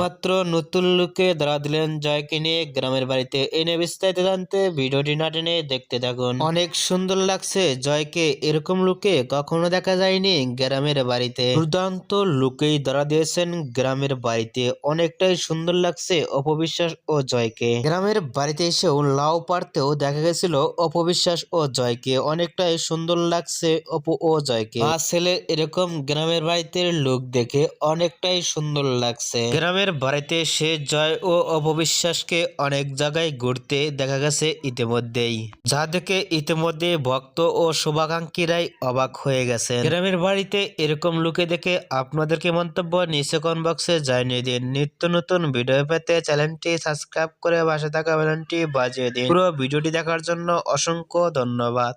এইমাত্র নতুন লুকে ধরা দিলেন জয়কে নিয়ে গ্রামের বাড়িতে। এনে বিস্তারিত জানতে ভিডিওটি না টেনে দেখতে থাকুন। অনেক সুন্দর লাগছে জয়কে এরকম লুকে কখনো দেখা যায়নি গ্রামের বাড়িতে। দুর্দান্ত লুকেই ধরা দিয়েছেন গ্রামের বাড়িতে। অনেকটাই সুন্দর লাগছে অপবিশ্বাস ও জয়কে। গ্রামের বাড়িতে এসেও লাউ পারতেও দেখা গেছিল অপবিশ্বাস ও জয়কে। অনেকটাই সুন্দর লাগছে অপু ও জয়কে। ছেলে এরকম গ্রামের বাড়িতে লোক দেখে অনেকটাই সুন্দর লাগছে। গ্রামের বাড়িতে সে জয় ও অপবিশ্বাসকে অনেক জায়গায় ঘুরতে দেখা গেছে ইতিমধ্যেই। যা দেখে ইতিমধ্যে ভক্ত ও শুভাকাঙ্ক্ষীরাই অবাক হয়ে গেছে গ্রামের বাড়িতে এরকম লুকে দেখে আপনাদেরকে মন্তব্য? নিচে কমেন্ট বক্সে জানিয়ে দিন। নিত্য নতুন ভিডিও পেতে চ্যানেলটি সাবস্ক্রাইব করে পাশে থাকা বেলনটি বাজিয়ে দিন। পুরো ভিডিওটি দেখার জন্য অসংখ্য ধন্যবাদ।